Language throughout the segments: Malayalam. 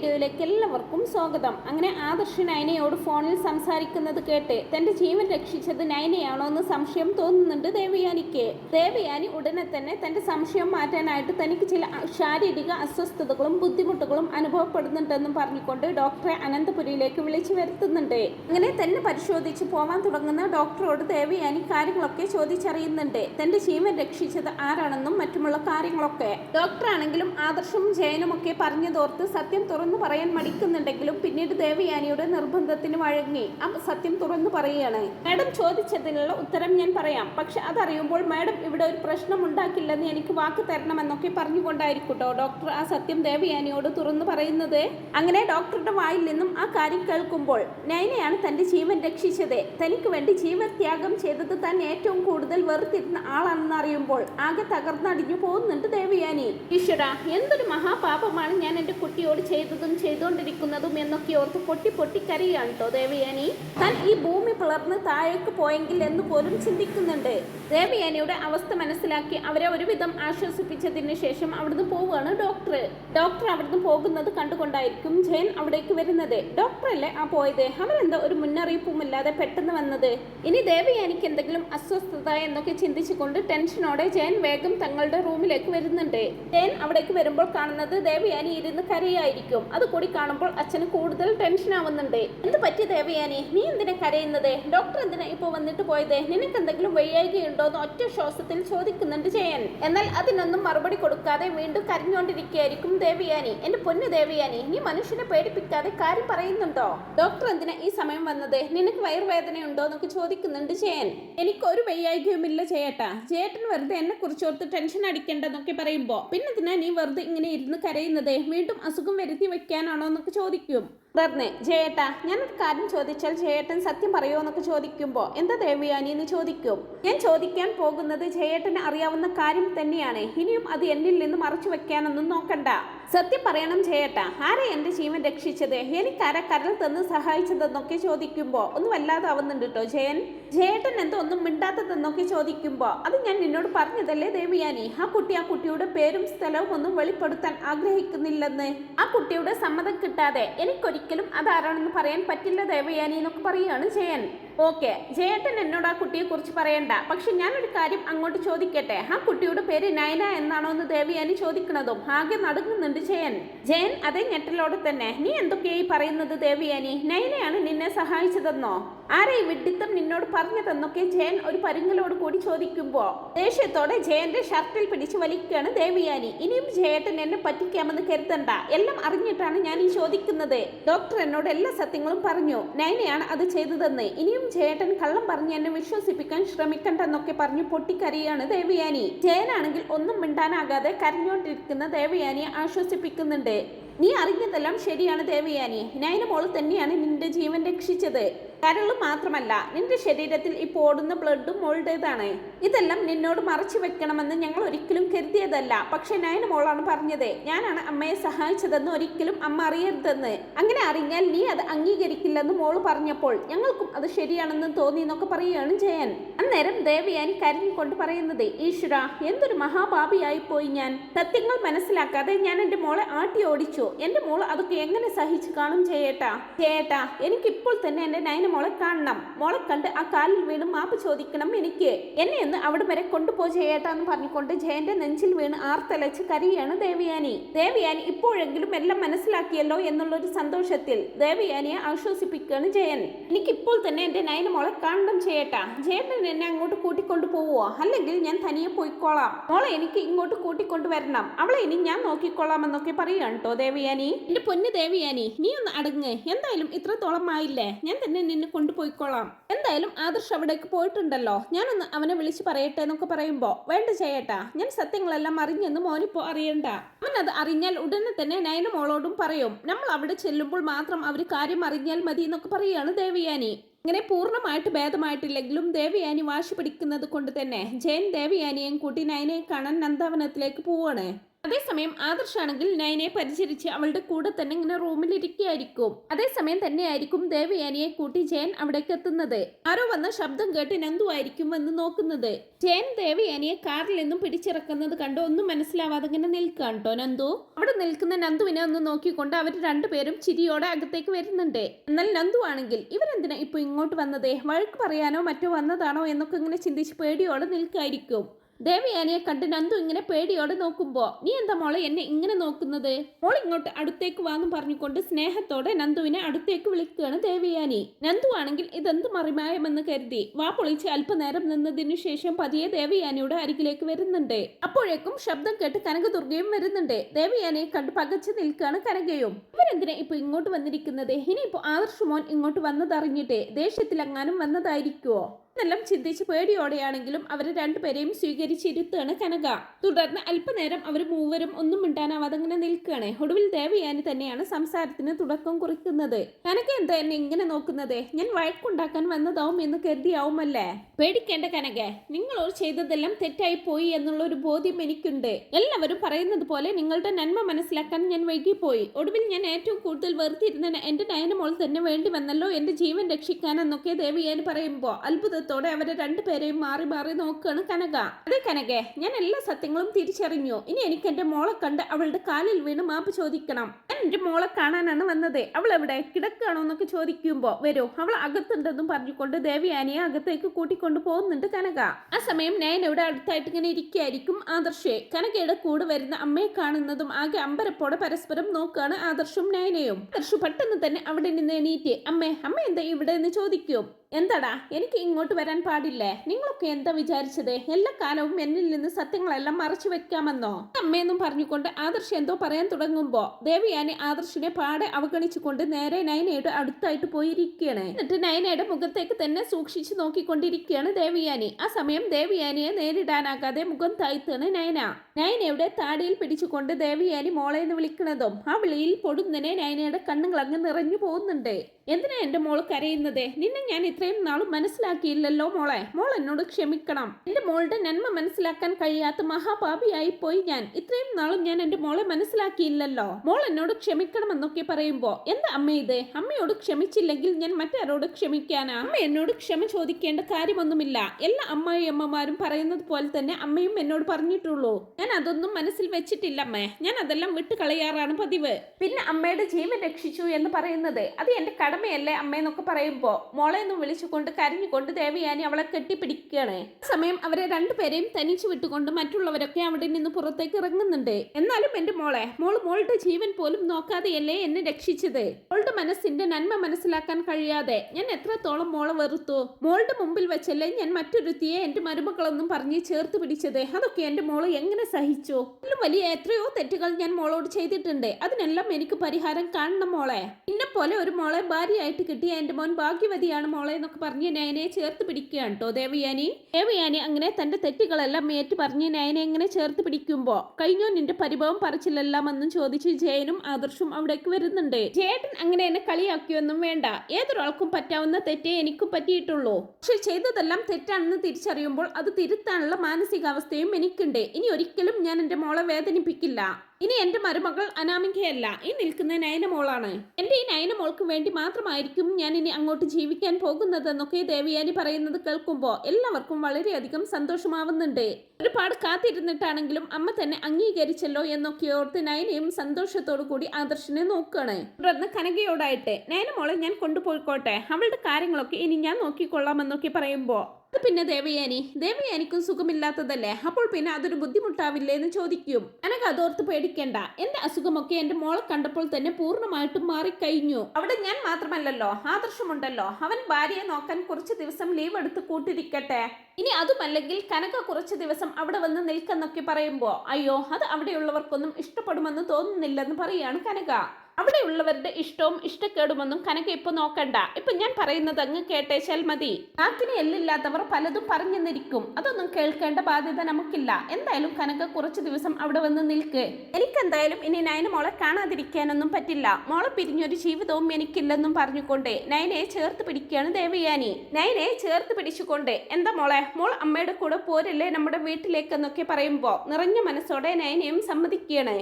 വീഡിയോയിലേക്ക് എല്ലാവർക്കും സ്വാഗതം. അങ്ങനെ ആദർശ് നയനയോട് ഫോണിൽ സംസാരിക്കുന്നത് കേട്ട് തന്റെ ജീവൻ രക്ഷിച്ചത് നയനയാണോ എന്ന് സംശയം തോന്നുന്നുണ്ട് ദേവയാനിക്ക്. ദേവയാനി ഉടനെ തന്നെ തന്റെ സംശയം മാറ്റാനായിട്ട് തനിക്ക് ചില ശാരീരിക അസ്വസ്ഥതകളും ബുദ്ധിമുട്ടുകളും അനുഭവപ്പെടുന്നുണ്ടെന്നും പറഞ്ഞുകൊണ്ട് ഡോക്ടറെ അനന്തപുരിയിലേക്ക് വിളിച്ചു വരുത്തുന്നുണ്ട്. അങ്ങനെ തന്നെ പരിശോധിച്ച് പോവാൻ തുടങ്ങുന്ന ഡോക്ടറോട് ദേവയാനി കാര്യങ്ങളൊക്കെ ചോദിച്ചറിയുന്നുണ്ട്. തന്റെ ജീവൻ രക്ഷിച്ചത് ആരാണെന്നും മറ്റുമുള്ള കാര്യങ്ങളൊക്കെ. ഡോക്ടറാണെങ്കിലും ആദർശവും ജയനും ഒക്കെ പറഞ്ഞതോർത്ത് സത്യം തുറന്നു പറയാൻ മടിക്കുന്നുണ്ടെങ്കിലും പിന്നീട് ദേവയാനിയുടെ നിർബന്ധത്തിന് വഴങ്ങി. ആ സത്യം തുറന്നു പറയുകയാണ്. മാഡം ചോദിച്ചതിനുള്ള ഉത്തരം ഞാൻ പറയാം. പക്ഷെ അതറിയുമ്പോൾ മാഡം ഇവിടെ ഒരു പ്രശ്നം ഉണ്ടാക്കില്ലെന്ന് എനിക്ക് വാക്ക് തരണമെന്നൊക്കെ പറഞ്ഞുകൊണ്ടായിരിക്കട്ടോ. ഡോക്ടർ ആ സത്യം ദേവയാനിയോട് തുറന്നു പറയുന്നത്? അങ്ങനെ ഡോക്ടറുടെ വായിൽ നിന്നും ആ കാര്യം കേൾക്കുമ്പോൾ നൈനയാണ് തന്റെ ജീവൻ രക്ഷിച്ചത്. തനിക്ക് വേണ്ടി ജീവത്യാഗം ചെയ്തത് താൻ ഏറ്റവും കൂടുതൽ വെറുത്തിരുന്ന ആളാണെന്ന് അറിയുമ്പോൾ ആകെ തകർന്നടിഞ്ഞു പോകുന്നുണ്ട് ദേവയാനി. ഈശ്വര എന്തൊരു മഹാപാപമാണ് ഞാൻ എന്റെ കുട്ടിയോട് ചെയ്തതും. ചെയ്തുകൊണ്ടിരിക്കുന്നതും എന്നൊക്കെ ഓർത്ത് പൊട്ടി പൊട്ടി കരയാണ് കേട്ടോ ദേവയാനി. താൻ ഈ ഭൂമി പിളർന്ന് താഴേക്ക് പോയെങ്കിൽ എന്ന് പോലും ചിന്തിക്കുന്നുണ്ട്. ദേവയാനിയുടെ അവസ്ഥ മനസ്സിലാക്കി അവരെ ഒരുവിധം ആശ്വസിപ്പിച്ചതിന് ശേഷം അവിടുന്ന് പോവുകയാണ് ഡോക്ടർ. ഡോക്ടർ അവിടുന്ന് പോകുന്നത് കണ്ടുകൊണ്ടായിരിക്കും ജയൻ അവിടേക്ക് വരുന്നത്. ഡോക്ടറല്ലേ ആ പോയത്? അവരെന്താ ഒരു മുന്നറിയിപ്പും ഇല്ലാതെ പെട്ടെന്ന് വന്നത്. ഇനി ദേവയാനിക്ക് എന്തെങ്കിലും അസ്വസ്ഥത എന്നൊക്കെ ചിന്തിച്ചുകൊണ്ട് ടെൻഷനോടെ ജയൻ വേഗം തങ്ങളുടെ റൂമിലേക്ക് വരുന്നുണ്ട്. ജയൻ അവിടേക്ക് വരുമ്പോൾ കാണുന്നത് ദേവയാനി ഇരുന്ന് കരയായിരിക്കും. അത് കൂടി കാണുമ്പോൾ അച്ഛന് കൂടുതൽ ടെൻഷൻ ആവുന്നുണ്ട്. എന്ത് പറ്റി ദേവയാനി? നീ എന്തിനെ കരയുന്നത്? ഡോക്ടർ എന്തിനാ ഇപ്പൊ വന്നിട്ട് പോയത്? നിനക്ക് എന്തെങ്കിലും വയ്യായികയുണ്ടോ എന്ന് ഒറ്റ ശ്വാസത്തിൽ ചോദിക്കുന്നുണ്ട് ജയൻ. എന്നാൽ അതിനൊന്നും മറുപടി കൊടുക്കാതെ വീണ്ടും കരഞ്ഞുകൊണ്ടിരിക്കുകയായിരിക്കും ദേവയാനി. എന്റെ പൊന്നു ദേവയാനി നീ മനുഷ്യനെ പേടിപ്പിക്കാതെ കാര്യം പറയുന്നുണ്ടോ? ഡോക്ടർ എന്തിനാ ഈ സമയം വന്നത്? നിനക്ക് വയറുവേദനയുണ്ടോ എന്നൊക്കെ ചോദിക്കുന്നുണ്ട് ജയൻ. എനിക്ക് ഒരു വയ്യായികയുമില്ല ചേട്ടാ ചേട്ടൻ വെറുതെ എന്നെ കുറിച്ചോർത്ത് ടെൻഷൻ അടിക്കേണ്ടെന്നൊക്കെ പറയുമ്പോ പിന്നെ നീ വെറുതെ ഇങ്ങനെ ഇരുന്ന് കരയുന്നത്? വീണ്ടും അസുഖം വരുത്തി വെക്കാനാണോ എന്നൊക്കെ ചോദിക്കും. തുടർന്ന് ജയേട്ട ഞാനൊരു കാര്യം ചോദിച്ചാൽ ജയേട്ടൻ സത്യം പറയുമോ എന്നൊക്കെ ചോദിക്കുമ്പോൾ എന്താ ദേവിയാനി എന്ന് ചോദിക്കും. ഞാൻ ചോദിക്കാൻ പോകുന്നത് ജയേട്ടന് അറിയാവുന്ന കാര്യം തന്നെയാണ്. ഇനിയും അത് എന്നിൽ നിന്ന് മറച്ചു വെക്കാനൊന്നും നോക്കണ്ട. സത്യം പറയണം ജയേട്ട ആരെ എന്റെ ജീവൻ രക്ഷിച്ചത്? എനിക്കാരാ കരൽ തന്ന് സഹായിച്ചതെന്നൊക്കെ ചോദിക്കുമ്പോൾ വല്ലാതെ ആവുന്നുണ്ട് കേട്ടോ ജയൻ. ജയേട്ടൻ എന്തോ ഒന്നും മിണ്ടാത്തതെന്നൊക്കെ ചോദിക്കുമ്പോൾ അത് ഞാൻ നിന്നോട് പറഞ്ഞതല്ലേ ദേവിയാനി? ആ കുട്ടി ആ കുട്ടിയുടെ പേരും സ്ഥലവും ഒന്നും വെളിപ്പെടുത്താൻ ആഗ്രഹിക്കുന്നില്ലെന്ന്. ആ കുട്ടിയുടെ സമ്മതം കിട്ടാതെ എനിക്കൊരിക്കലും അതാരാണെന്ന് പറയാൻ പറ്റില്ല ദേവയാനി എന്നൊക്കെ പറയുകയാണ് ജയൻ. ഓക്കെ ജയേട്ടൻ എന്നോട് ആ കുട്ടിയെ കുറിച്ച് പറയണ്ട. പക്ഷെ ഞാനൊരു കാര്യം അങ്ങോട്ട് ചോദിക്കട്ടെ? ആ കുട്ടിയുടെ പേര് നയന എന്നാണോ എന്ന് ദേവിയാനി ചോദിക്കുന്നതും. ഭാഗ്യം നടങ്ങുന്നുണ്ട് ജയൻ. ജയൻ അതേ ഞെട്ടലോടെ തന്നെ. നീ എന്തൊക്കെയായി പറയുന്നത് ദേവിയാനി? നയനയാണ് നിന്നെ സഹായിച്ചതെന്നോ? ആരെ വിഡിത്തം നിന്നോട് പറഞ്ഞതെന്നൊക്കെ ജയൻ ഒരു പരുങ്ങലോട് കൂടി ചോദിക്കുമ്പോ. ദേഷ്യത്തോടെ ജയന്റെ ഷർട്ടിൽ പിടിച്ച് വലിക്കുകയാണ് ദേവിയാനി. ഇനിയും ജയേട്ടൻ എന്നെ പറ്റിക്കാമെന്ന് കരുതണ്ട. എല്ലാം അറിഞ്ഞിട്ടാണ് ഞാൻ ഈ ചോദിക്കുന്നത്. ഡോക്ടർ എന്നോട് എല്ലാ സത്യങ്ങളും പറഞ്ഞു. നയനയാണ് അത് ചെയ്തതെന്ന്. ഇനിയും ജയേട്ടൻ കള്ളം പറഞ്ഞ് എന്നെ വിശ്വസിപ്പിക്കാൻ ശ്രമിക്കണ്ടെന്നൊക്കെ പറഞ്ഞു പൊട്ടിക്കരയാണ് ദേവയാനി. ജയനാണെങ്കിൽ ഒന്നും മിണ്ടാനാകാതെ കരഞ്ഞുകൊണ്ടിരിക്കുന്ന ദേവയാനിയെ ആശ്വസിപ്പിക്കുന്നുണ്ട്. നീ അറിഞ്ഞതെല്ലാം ശരിയാണ് ദേവയാനി. നയന മോൾ തന്നെയാണ് നിന്റെ ജീവൻ രക്ഷിച്ചത്. കരൾ മാത്രമല്ല നിന്റെ ശരീരത്തിൽ ഇപ്പോൾ ഓടുന്ന ബ്ലഡും മോളുടേതാണ്. ഇതെല്ലാം നിന്നോട് മറച്ചു വെക്കണമെന്ന് ഞങ്ങൾ ഒരിക്കലും കരുതിയതല്ല. പക്ഷെ നയന മോളാണ് പറഞ്ഞത് ഞാനാണ് അമ്മയെ സഹായിച്ചതെന്ന് ഒരിക്കലും അമ്മ അറിയരുതെന്ന്. അങ്ങനെ അറിഞ്ഞാൽ നീ അത് അംഗീകരിക്കില്ലെന്ന് മോൾ പറഞ്ഞപ്പോൾ ഞങ്ങൾക്കും അത് ശരിയാണെന്ന് തോന്നി എന്നൊക്കെ പറയുകയാണ് ജയൻ. അന്നേരം ദേവയാനി കരഞ്ഞുകൊണ്ട് പറയുന്നത് ഈശ്വര എന്തൊരു മഹാഭാപിയായി പോയി ഞാൻ. സത്യങ്ങൾ മനസ്സിലാക്കാതെ ഞാൻ എന്റെ മോളെ ആട്ടി ഓടിച്ചു. എന്റെ മോൾ അതൊക്കെ എങ്ങനെ സഹിച്ച് കാണും ചേട്ടാ? ചേട്ടാ എനിക്കിപ്പോൾ തന്നെ എന്റെ നയന മോളെ കാണണം. മോളെ കണ്ട് ആ കാലിൽ വീണ് മാപ്പ് ചോദിക്കണം എനിക്ക്. എന്നെ ഒന്ന് അവിടെ വരെ കൊണ്ടുപോയി ചേട്ടാ എന്ന് പറഞ്ഞുകൊണ്ട് ജയന്റെ നെഞ്ചിൽ വീണ് ആർത്തലച്ച് കരയാണ് ദേവിയാനി. ദേവിയാനി ഇപ്പോഴെങ്കിലും എല്ലാം മനസ്സിലാക്കിയല്ലോ എന്നുള്ളൊരു സന്തോഷത്തിൽ ദേവിയാനിയെ ആശ്വസിപ്പിക്കുകയാണ് ജയൻ. എനിക്കിപ്പോൾ തന്നെ എന്റെ നയന മോളെ കാണണം ചേട്ടാ. ജയേട്ടൻ എന്നെ അങ്ങോട്ട് കൂട്ടിക്കൊണ്ടു പോവോ അല്ലെങ്കിൽ ഞാൻ തനിയെ പോയിക്കോളാം. മോളെ എനിക്ക് ഇങ്ങോട്ട് കൂട്ടിക്കൊണ്ടു വരണം. അവളെ ഇനി ഞാൻ നോക്കിക്കോളാം എന്നൊക്കെ പറയുകയാണ് കേട്ടോ ദേവയാനി? എന്റെ പൊന്ന് ദേവിയാനി നീ ഒന്ന് അടങ്ങ്. എന്തായാലും ഇത്രത്തോളം ആയില്ലേ? ഞാൻ തന്നെ നിന്നെ കൊണ്ടുപോയിക്കോളാം. എന്തായാലും ആദർശ് അവിടേക്ക് പോയിട്ടുണ്ടല്ലോ. ഞാനൊന്ന് അവനെ വിളിച്ച് പറയട്ടെ എന്നൊക്കെ പറയുമ്പോ വേണ്ട ചെയ്യട്ടാ ഞാൻ സത്യങ്ങളെല്ലാം അറിഞ്ഞെന്ന് മോനിപ്പോ അറിയണ്ട. അവൻ അത് അറിഞ്ഞാൽ ഉടനെ തന്നെ നയന മോളോടും പറയും. നമ്മൾ അവിടെ ചെല്ലുമ്പോൾ മാത്രം അവർ കാര്യം അറിഞ്ഞാൽ മതി എന്നൊക്കെ പറയുകയാണ് ദേവിയാനി. ഇങ്ങനെ പൂർണമായിട്ട് ഭേദമായിട്ടില്ലെങ്കിലും ദേവിയാനി വാശി പിടിക്കുന്നത് കൊണ്ട് തന്നെ ജയൻ ദേവിയാനിയും കൂട്ടി നയനയെ കാണാൻ നന്ദാവനത്തിലേക്ക് പോവാണ്. അതേസമയം ആദർശാണെങ്കിൽ നയനെ പരിചരിച്ച് അവളുടെ കൂടെ തന്നെ ഇങ്ങനെ റൂമിലിരിക്കുകയായിരിക്കും. അതേസമയം തന്നെയായിരിക്കും ദേവയാനിയെ കൂട്ടി ജയൻ അവിടേക്ക് എത്തുന്നത്. ആരോ വന്ന ശബ്ദം കേട്ട് നന്ദു ആയിരിക്കും വന്ന് നോക്കുന്നത്. ജയൻ ദേവയാനിയെ കാറിൽ നിന്നും പിടിച്ചിറക്കുന്നത് കണ്ടോ ഒന്നും മനസ്സിലാവാതെ ഇങ്ങനെ നിൽക്കുകയാണ് കേട്ടോ നന്ദു. അവിടെ നിൽക്കുന്ന നന്ദുവിനെ ഒന്ന് നോക്കിക്കൊണ്ട് അവർ രണ്ടുപേരും ചിരിയോടെ അകത്തേക്ക് വരുന്നുണ്ട്. എന്നാൽ നന്ദു ആണെങ്കിൽ ഇവരെന്തിനാ ഇപ്പൊ ഇങ്ങോട്ട് വന്നത്? വഴക്ക് പറയാനോ മറ്റോ വന്നതാണോ എന്നൊക്കെ ഇങ്ങനെ ചിന്തിച്ച് പേടിയോടെ നിൽക്കായിരിക്കും. ദേവയാനിയെ കണ്ട് നന്ദു ഇങ്ങനെ പേടിയോടെ നോക്കുമ്പോ നീ എന്താ മോളെ എന്നെ ഇങ്ങനെ നോക്കുന്നത്? മോൾ ഇങ്ങോട്ട് അടുത്തേക്ക് വാങ്ങും പറഞ്ഞുകൊണ്ട് സ്നേഹത്തോടെ നന്ദുവിനെ അടുത്തേക്ക് വിളിക്കുകയാണ് ദേവയാനി നന്ദു ആണെങ്കിൽ ഇതെന്ത് മറിമായമെന്ന് കരുതി വാ പൊളിച്ച് അല്പനേരം നിന്നതിനു ശേഷം പതിയെ ദേവയാനിയുടെ അരികിലേക്ക് വരുന്നുണ്ട്. അപ്പോഴേക്കും ശബ്ദം കേട്ട് കനകദുർഗയും വരുന്നുണ്ട്. ദേവയാനിയെ കണ്ട് പകച്ചു നിൽക്കുകയാണ് കനകയും. ഇവരെന്തിനാ ഇപ്പൊ ഇങ്ങോട്ട് വന്നിരിക്കുന്നത്? ഇനിയിപ്പോ ആദർശ് മോൻ ഇങ്ങോട്ട് വന്നതറിഞ്ഞിട്ടേ ദേഷ്യത്തിലെങ്ങാനും വന്നതായിരിക്കുവോ? എന്നെല്ലാം ചിന്തിച്ച് പേടിയോടെയാണെങ്കിലും അവർ രണ്ടുപേരെയും സ്വീകരിച്ചിരുത്താണ് കനക. തുടർന്ന് അല്പനേരം അവർ മൂവരും ഒന്നും മിണ്ടാനാവാതെ അങ്ങനെ നിൽക്കുകയാണ്. ഒടുവിൽ ദേവയാനി തന്നെയാണ് സംസാരത്തിന് തുടക്കം കുറിക്കുന്നത്. കനക എന്താ എന്നെ ഇങ്ങനെ നോക്കുന്നത്? ഞാൻ വഴക്കുണ്ടാക്കാൻ വന്നതാവും എന്ന് കരുതിയാവുമല്ലേ? പേടിക്കേണ്ട കനക നിങ്ങളോട് ചെയ്തതെല്ലാം തെറ്റായി പോയി എന്നുള്ള ഒരു ബോധ്യം എനിക്കുണ്ട്. എല്ലാവരും പറയുന്നത് പോലെ നിങ്ങളുടെ നന്മ മനസ്സിലാക്കാൻ ഞാൻ വൈകിപ്പോയി. ഒടുവിൽ ഞാൻ ഏറ്റവും കൂടുതൽ വെറുത്തിരുന്ന എന്റെ നയനമോൾ തന്നെ വേണ്ടി വന്നല്ലോ എന്റെ ജീവൻ രക്ഷിക്കാൻ എന്നൊക്കെ ദേവിയാനി പറയുമ്പോ അത്ഭുതത്തോടെ അവരെ രണ്ടുപേരെയും മാറി മാറി നോക്കുകയാണ് കനക. അതെ കനകെ ഞാൻ എല്ലാ സത്യങ്ങളും തിരിച്ചറിഞ്ഞു. ഇനി എനിക്ക് എന്റെ മോളെ കണ്ട് അവളുടെ കാലിൽ വീണ് മാപ്പ് ചോദിക്കണം. ഞാൻ എന്റെ മോളെ കാണാനാണ് വന്നത്. അവൾ എവിടെ? കിടക്കുകയാണോ എന്നൊക്കെ ചോദിക്കുമ്പോ വരൂ അവൾ അകത്തുണ്ടെന്നും പറഞ്ഞുകൊണ്ട് ദേവിയാനിയെ അകത്തേക്ക് കൂട്ടിക്കൊണ്ട് പോകുന്നുണ്ട് കനക. ആ സമയം നയൻ ഇവിടെ അടുത്തായിട്ട് ഇങ്ങനെ ഇരിക്കുകയായിരിക്കും ആദർശേ. കനകയുടെ കൂടെ വരുന്ന അമ്മയെ കാണുന്നതും ആകെ അമ്പരപ്പോടെ പരസ്പരം നോക്കുകയാണ് ആദർശും നയനയും. ആദർശു പെട്ടെന്ന് തന്നെ അവിടെ നിന്ന് എണീറ്റ് അമ്മേ അമ്മ എന്താ ഇവിടെ എന്ന് ചോദിക്കും. എന്താടാ? എനിക്ക് ഇങ്ങോട്ട് വരാൻ പാടില്ലേ? നിങ്ങളൊക്കെ എന്താ വിചാരിച്ചത്? എല്ലാ കാലവും എന്നിൽ നിന്ന് സത്യങ്ങളെല്ലാം മറച്ചു വെക്കാമെന്നോ? അമ്മയെന്നും പറഞ്ഞുകൊണ്ട് ആദർശ് എന്തോ പറയാൻ തുടങ്ങുമ്പോ ദേവിയാനി ആദർശിനെ പാടെ അവഗണിച്ചുകൊണ്ട് നേരെ നയനയുടെ അടുത്തായിട്ട് പോയിരിക്കുകയാണ് എന്നിട്ട് നയനയുടെ മുഖത്തേക്ക് തന്നെ സൂക്ഷിച്ചു നോക്കിക്കൊണ്ടിരിക്കുകയാണ് ദേവിയാനി. ആ സമയം ദേവിയാനിയെ നേരിടാനാകാതെ മുഖം താഴ്ത്താണ് നയന. നയനയുടെ താടിയിൽ പിടിച്ചുകൊണ്ട് ദേവിയാനി മോളെ എന്ന് വിളിക്കുന്നതും ആ വിളിയിൽ പൊടുന്നനെ നയനയുടെ കണ്ണുകൾ അങ്ങ് നിറഞ്ഞു പോകുന്നുണ്ട്. എന്തിനാ എന്റെ മോൾ കരയുന്നത്? നിന്നെ ഞാൻ ഇത്രയും നാളും മനസ്സിലാക്കിയില്ലല്ലോ മോളെ. മോൾ എന്നോട് ക്ഷമിക്കണം. എന്റെ മോളുടെ നന്മ മനസ്സിലാക്കാൻ കഴിയാത്ത മഹാപാപിയായി പോയി ഞാൻ. ഇത്രയും നാളും ഞാൻ എന്റെ മോളെ മനസ്സിലാക്കിയില്ലല്ലോ. മോൾ എന്നോട് ക്ഷമിക്കണം എന്നൊക്കെ പറയുമ്പോ എന്താ അമ്മ ഇത്? അമ്മയോട് ക്ഷമിച്ചില്ലെങ്കിൽ ഞാൻ മറ്റാരോട് ക്ഷമിക്കാനാ? അമ്മ എന്നോട് ക്ഷമ ചോദിക്കേണ്ട കാര്യമൊന്നുമില്ല. എല്ലാ അമ്മായി അമ്മമാരും പറയുന്നത് പോലെ തന്നെ അമ്മയും എന്നോട് പറഞ്ഞിട്ടുള്ളൂ. ഞാൻ അതൊന്നും മനസ്സിൽ വെച്ചിട്ടില്ല അമ്മേ ഞാൻ അതെല്ലാം വിട്ട് കളയാറാണ് പതിവ്. പിന്നെ അമ്മയുടെ ജീവൻ രക്ഷിച്ചു എന്ന് പറയുന്നത് അത് എന്റെ കടമയല്ലേ അമ്മയെന്നൊക്കെ പറയുമ്പോ. മോളെ എന്ന് വിളിച്ചുകൊണ്ട് കരഞ്ഞുകൊണ്ട് ദേവയാനി അവളെ കെട്ടിപ്പിടിക്കുകയാണ്. സമയം അവരെ രണ്ടുപേരെയും തനിച്ചു വിട്ടുകൊണ്ട് മറ്റുള്ളവരൊക്കെ അവിടെ നിന്ന് പുറത്തേക്ക് ഇറങ്ങുന്നുണ്ട്. എന്നാലും എന്റെ മോളെ മോൾ മോളുടെ ജീവൻ പോലും നോക്കാതെയല്ലേ എന്നെ രക്ഷിച്ചത്? മോളുടെ മനസ്സിന്റെ നന്മ മനസ്സിലാക്കാൻ കഴിയാതെ ഞാൻ എത്രത്തോളം മോളെ വെറുത്തു? മോളുടെ മുമ്പിൽ വെച്ചല്ലേ ഞാൻ മറ്റൊരുത്തിയെ എന്റെ മരുമക്കളൊന്നും പറഞ്ഞ് ചേർത്ത് പിടിച്ചത്? അതൊക്കെ എന്റെ മോൾ എങ്ങനെ സഹിച്ചു. ഇതിലും വലിയ എത്രയോ തെറ്റുകൾ ഞാൻ മോളോട് ചെയ്തിട്ടുണ്ട്. അതിനെല്ലാം എനിക്ക് പരിഹാരം കാണണം മോളെ. എന്നെ പോലെ ഒരു മോളെ ഭാര്യയായിട്ട് കിട്ടിയ എന്റെ മോൻ ഭാഗ്യവതിയാണ് മോളെ എന്നൊക്കെ പറഞ്ഞ് നയനെ ചേർത്ത് പിടിക്കുകയാണ് കേട്ടോ ദേവയാനി. ദേവയാനി അങ്ങനെ തന്റെ തെറ്റുകളെല്ലാം ഏറ്റു പറഞ്ഞ് നയനെ ഇങ്ങനെ ചേർത്ത് പിടിക്കുമ്പോ കഴിഞ്ഞോ നിന്റെ പരിഭവം പറിച്ചില്ലെല്ലാം എന്നും ചോദിച്ച് ജയനും ആദർശും അവിടേക്ക് വരുന്നുണ്ട്. ജേട്ടൻ അങ്ങനെ എന്നെ കളിയാക്കിയൊന്നും വേണ്ട. ഏതൊരാൾക്കും പറ്റാവുന്ന തെറ്റേ എനിക്കും പറ്റിയിട്ടുള്ളൂ. പക്ഷെ ചെയ്തതെല്ലാം തെറ്റാണെന്ന് തിരിച്ചറിയുമ്പോൾ അത് തിരുത്താനുള്ള മാനസികാവസ്ഥയും എനിക്കുണ്ട്. ഇനി ഒരിക്കലും ഞാൻ എന്റെ മോളെ വേദനിപ്പിക്കില്ല. ഇനി എന്റെ മരുമകൾ അനാമികയല്ല. ഈ നിൽക്കുന്ന നയന മോളാണ്. എന്റെ ഈ നയന മോൾക്ക് വേണ്ടി മാത്രമായിരിക്കും ഞാൻ ഇനി അങ്ങോട്ട് ജീവിക്കാൻ പോകുന്നതെന്നൊക്കെ ദേവിയാനി പറയുന്നത് കേൾക്കുമ്പോൾ എല്ലാവർക്കും വളരെയധികം സന്തോഷമാവുന്നുണ്ട്. ഒരുപാട് കാത്തിരുന്നിട്ടാണെങ്കിലും അമ്മ തന്നെ അംഗീകരിച്ചല്ലോ എന്നൊക്കെ ഓർത്ത് നയനയും സന്തോഷത്തോടു കൂടി ആദർശനെ നോക്കുകയാണ് തുടർന്ന് കനകയോടായിട്ട് നയന മോളെ ഞാൻ കൊണ്ടുപോയിക്കോട്ടെ. അവളുടെ കാര്യങ്ങളൊക്കെ ഇനി ഞാൻ നോക്കിക്കൊള്ളാമെന്നൊക്കെ പറയുമ്പോൾ പിന്നെ ദേവയാനി. ദേവയാനിക്കും സുഖമില്ലാത്തതല്ലേ? അപ്പോൾ പിന്നെ അതൊരു ബുദ്ധിമുട്ടാവില്ലേ എന്ന് ചോദിക്കും. അനക്ക് അതോർത്ത് പേടിക്കേണ്ട. എന്റെ അസുഖമൊക്കെ എന്റെ മോളെ കണ്ടപ്പോൾ തന്നെ പൂർണമായിട്ടും മാറിക്കഴിഞ്ഞു. അവിടെ ഞാൻ മാത്രമല്ലല്ലോ. ആദർശമുണ്ടല്ലോ. അവൻ ഭാര്യയെ നോക്കാൻ കുറച്ച് ദിവസം ലീവ് എടുത്ത് കൂട്ടിരിക്കട്ടെ. ഇനി അതുമല്ലെങ്കിൽ കനക കുറച്ച് ദിവസം അവിടെ വന്ന് നിൽക്കെന്നൊക്കെ പറയുമ്പോ അയ്യോ അത് അവിടെയുള്ളവർക്കൊന്നും ഇഷ്ടപ്പെടുമെന്ന് തോന്നുന്നില്ലെന്ന് പറയാണ് കനക. അവിടെയുള്ളവരുടെ ഇഷ്ടവും ഇഷ്ടക്കേടുമൊന്നും കനക ഇപ്പൊ നോക്കണ്ട. ഇപ്പൊ ഞാൻ പറയുന്നത് അങ്ങ് കേട്ടേച്ചാൽ മതി. നാക്കിന് എല്ലില്ലാത്തവർ പലതും പറഞ്ഞെന്നിരിക്കും. അതൊന്നും കേൾക്കേണ്ട ബാധ്യത നമുക്കില്ല. എന്തായാലും കനക കുറച്ച് ദിവസം അവിടെ വന്ന് നിൽക്ക്. എനിക്കെന്തായാലും ഇനി നയന മോളെ കാണാതിരിക്കാനൊന്നും പറ്റില്ല. മോളെ പിരിഞ്ഞൊരു ജീവിതവും എനിക്കില്ലെന്നും പറഞ്ഞുകൊണ്ട് നയനയെ ചേർത്ത് പിടിക്കുകയാണ് ദേവയാനി. നയനയെ ചേർത്ത് പിടിച്ചുകൊണ്ട് എന്താ മോളെ? മോൾ അമ്മയുടെ കൂടെ പോരല്ലേ നമ്മുടെ വീട്ടിലേക്കെന്നൊക്കെ പറയുമ്പോൾ നിറഞ്ഞ മനസ്സോടെ നയനയും സമ്മതിക്കുകയാണ്.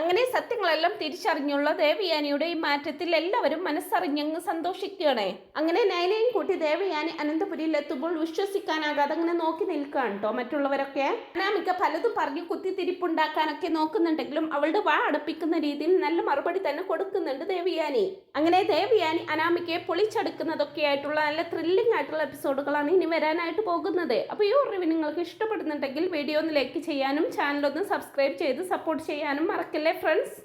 അങ്ങനെ സത്യങ്ങളെല്ലാം തിരിച്ചറിഞ്ഞുള്ള ദേവയാനിയുടെ ഈ മാറ്റത്തിൽ എല്ലാവരും മനസ്സറിഞ്ഞങ്ങ് സന്തോഷിക്കുകയാണ്. അങ്ങനെ നൈലയും കൂട്ടി ദേവയാനി അനന്തപുരിയിൽ എത്തുമ്പോൾ വിശ്വസിക്കാനാകാതെ അങ്ങനെ നോക്കി നിൽക്കുകയാണ് കേട്ടോ മറ്റുള്ളവരൊക്കെ. അനാമിക പലതും പറഞ്ഞ് കുത്തിത്തിരിപ്പുണ്ടാക്കാനൊക്കെ നോക്കുന്നുണ്ടെങ്കിലും അവളുടെ വാ അടുപ്പിക്കുന്ന രീതിയിൽ നല്ല മറുപടി തന്നെ കൊടുക്കുന്നുണ്ട് ദേവയാനി. അങ്ങനെ ദേവയാനി അനാമികയെ പൊളിച്ചെടുക്കുന്നതൊക്കെ ആയിട്ടുള്ള നല്ല ത്രില്ലിംഗ് ആയിട്ടുള്ള എപ്പിസോഡുകളാണ് ഇനി വരാനായിട്ട് പോകുന്നത്. അപ്പോൾ ഈ റിവ്യൂ നിങ്ങൾക്ക് ഇഷ്ടപ്പെടുന്നുണ്ടെങ്കിൽ വീഡിയോ ഒന്ന് ലൈക്ക് ചെയ്യാനും ചാനലൊന്ന് സബ്സ്ക്രൈബ് ചെയ്ത് സപ്പോർട്ട് ചെയ്യാനും മറക്കില്ലേ. ഫ്രണ്ട്സ്